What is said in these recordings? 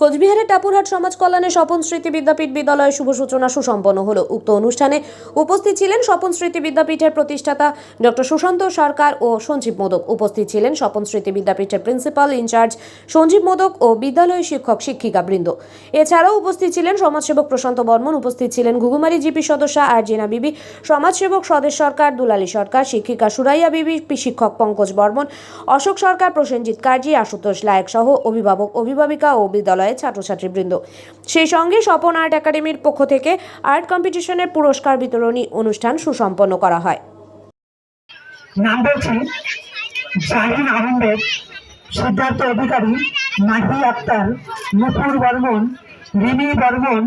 কোচবিহারের টাপুরহাট সমাজ কল্যাণে স্বপন স্মৃতি বিদ্যাপীঠ বিদ্যালয়ের শুভ সূচনা সুসম্পন্ন হলো। উক্ত অনুষ্ঠানে উপস্থিত ছিলেন স্বপন স্মৃতি বিদ্যাপীঠের প্রতিষ্ঠাতা ডক্টর সুশান্ত সরকার ও সঞ্জীব মোদক। উপস্থিত ছিলেন স্বপন স্মৃতি বিদ্যাপীঠের প্রিন্সিপাল ইনচার্জ সঞ্জীব মোদক ও বিদ্যালয় শিক্ষক শিক্ষিকা বৃন্দ এছাড়াও উপস্থিত ছিলেন সমাজসেবক প্রশান্ত বর্মন, উপস্থিত ছিলেন ঘুঘুমারি জিপি সদস্যা আরজিনা বিবি, সমাজসেবক স্বদেশ সরকার দুলালী সরকার, শিক্ষিকা সুরাইয়া বিবি, শিক্ষক পঙ্কজ বর্মন, অশোক সরকার প্রসেনজিৎ কার্জি, আশুতোষ লায়ক সহ অভিভাবক, অভিভাবিকা ও বিদ্যালয়ের ছাত্রছাত্রীবৃন্দ। সেই সঙ্গে স্বপন আর্ট একাডেমির পক্ষ থেকে আর্ট কম্পিটিশনের পুরস্কার বিতরণী অনুষ্ঠান সুসম্পন্ন করা হয়। নাম বলছি জাহিন আহমেদ সিদ্ধার্থ অধিকারী মাহি আক্তার নুপুর বর্মন রিমি বর্মন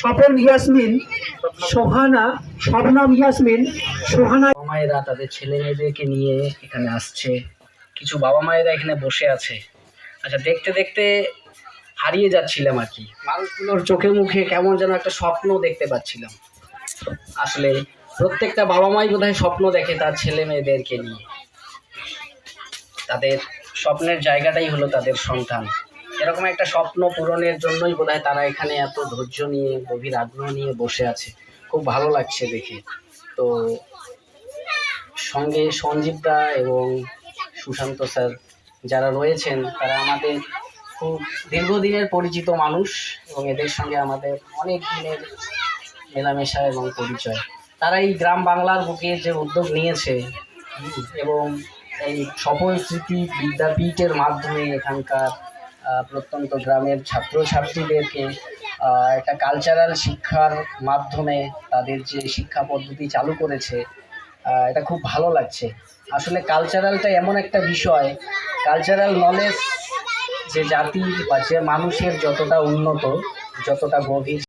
স্বপন ইয়াসমিন সোহানা শবনম ইয়াসমিন সোহানা। মায়েরা তাদের ছেলে মেয়েদেরকে নিয়ে এখানে আসছে। কিছু বাবা মায়েরা এখানে বসে আছে। আচ্ছা দেখতে দেখতে হারিয়ে যাচ্ছিলাম আর কি। মানুষগুলোর চোখে মুখে কেমন যেন একটা স্বপ্ন দেখতে পাচ্ছিলাম। আসলে প্রত্যেকটা বাবা মাই বোধহয় স্বপ্ন দেখে তার ছেলে মেয়েদেরকে নিয়ে। তাদের স্বপ্নের জায়গাটাই হলো তাদের সন্তান। এরকম একটা স্বপ্ন পূরণের জন্যই বোধহয় তারা এখানে এত ধৈর্য নিয়ে, গভীর আগ্রহ নিয়ে বসে আছে। খুব ভালো লাগছে দেখে। তো সঙ্গে সঞ্জীবদা এবং সুশান্ত স্যার যারা রয়েছেন, তারা আমাদের খুব দীর্ঘদিনের পরিচিত মানুষ এবং এদের সঙ্গে আমাদের অনেক দিনের মেলামেশা এবং পরিচয়। তারা এই গ্রাম বাংলার বুকে যে উদ্যোগ নিয়েছে এবং এই সফল স্মৃতি বিদ্যাপীঠের মাধ্যমে এখানকার প্রত্যন্ত গ্রামের ছাত্রছাত্রীদেরকে একটা কালচারাল শিক্ষার মাধ্যমে তাদের যে শিক্ষা পদ্ধতি চালু করেছে এটা খুব ভালো লাগছে। আসলে কালচারালটা এমন একটা বিষয় কালচারাল নলেজ যে জাতির বা যে মানুষের যতটা উন্নত, যতটা গভীর